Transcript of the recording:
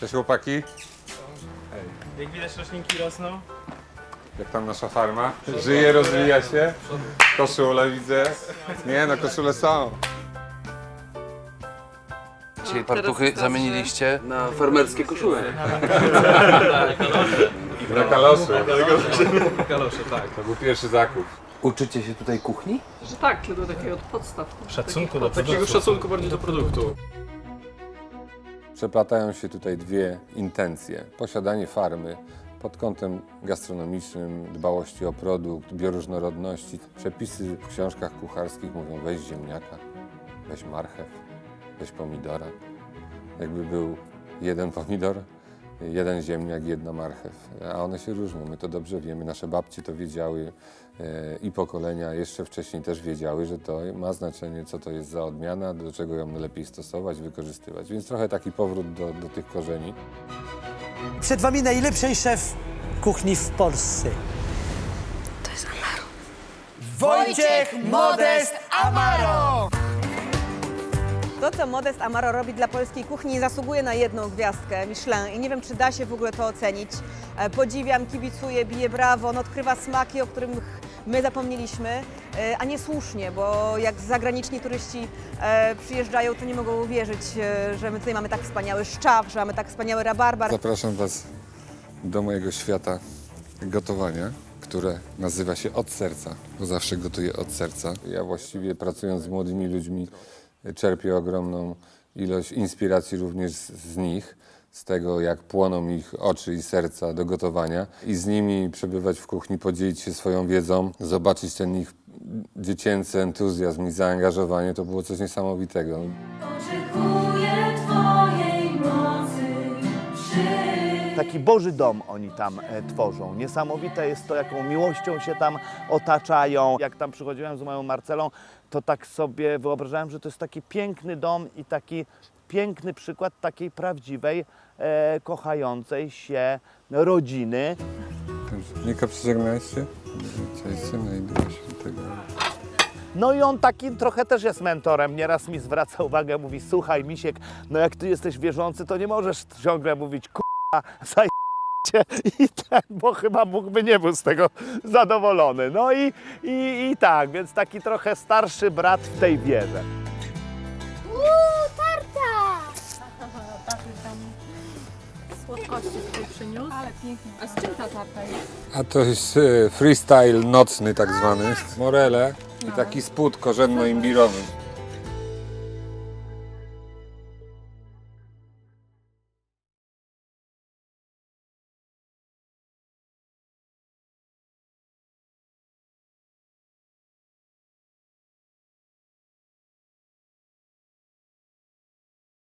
Cześć chłopaki, Jak widać roślinki rosną. jak tam nasza farma? Żyje, rozwija się? Koszule widzę. Nie no, koszule są. Dzisiaj partuchy zamieniliście na farmerskie koszule. Na kaloszy. Kalosze, tak. To był pierwszy zakup. Uczycie się tutaj kuchni? Że tak, do takiego od podstaw. Szacunku do Takiego szacunku bardziej do produktu. Przeplatają się tutaj dwie intencje. Posiadanie farmy pod kątem gastronomicznym, dbałości o produkt, bioróżnorodności. Przepisy w książkach kucharskich mówią weź ziemniaka, weź marchew, weź pomidora. Jakby był jeden pomidor, jeden ziemniak, jedna marchew. A one się różnią, my to dobrze wiemy, nasze babci to wiedziały e, i pokolenia jeszcze wcześniej też wiedziały, że to ma znaczenie, co to jest za odmiana, do czego ją lepiej stosować, wykorzystywać. Więc trochę taki powrót do, do tych korzeni. Przed wami najlepszy szef kuchni w Polsce. Wojciech Modest Amaro! To, co Modest Amaro robi dla polskiej kuchni, zasługuje na jedną gwiazdkę Michelin i nie wiem, czy da się w ogóle to ocenić. E, Podziwiam, kibicuję, biję brawo, on odkrywa smaki, o których my zapomnieliśmy, e, a nie słusznie, bo jak zagraniczni turyści e, przyjeżdżają, to nie mogą uwierzyć, że my tutaj mamy tak wspaniały szczaw, że mamy tak wspaniały rabarbar. Zapraszam Was do mojego świata gotowania, które nazywa się Od Serca, bo zawsze gotuję od serca. Ja właściwie pracując z młodymi ludźmi czerpię ogromną ilość inspiracji również z, z nich, z tego jak płoną ich oczy i serca do gotowania i z nimi przebywać w kuchni, podzielić się swoją wiedzą, zobaczyć ten ich dziecięcy entuzjazm i zaangażowanie, to było coś niesamowitego. Taki Boży dom oni tam e, tworzą. Niesamowite jest to, jaką miłością się tam otaczają. Jak tam przychodziłem z moją Marcelą, to tak sobie wyobrażałem, że to jest taki piękny dom i taki piękny przykład takiej prawdziwej, e, kochającej się rodziny. Nika, przyciągnąłeś się? Cześć, syna i do świętego. No i on taki trochę też jest mentorem. Nieraz mi zwraca uwagę, mówi, słuchaj Misiek, no jak ty jesteś wierzący, to nie możesz ciągle mówić, zaj i ten, bo chyba Bóg by nie był z tego zadowolony. No i, i, i tak, więc taki trochę starszy brat w tej wierze. Słodkości tutaj przyniósł. Ale pięknie. A z czym ta tarta jest? A to jest e, freestyle nocny tak zwany. Morele i taki spód korzenno-imbirowy.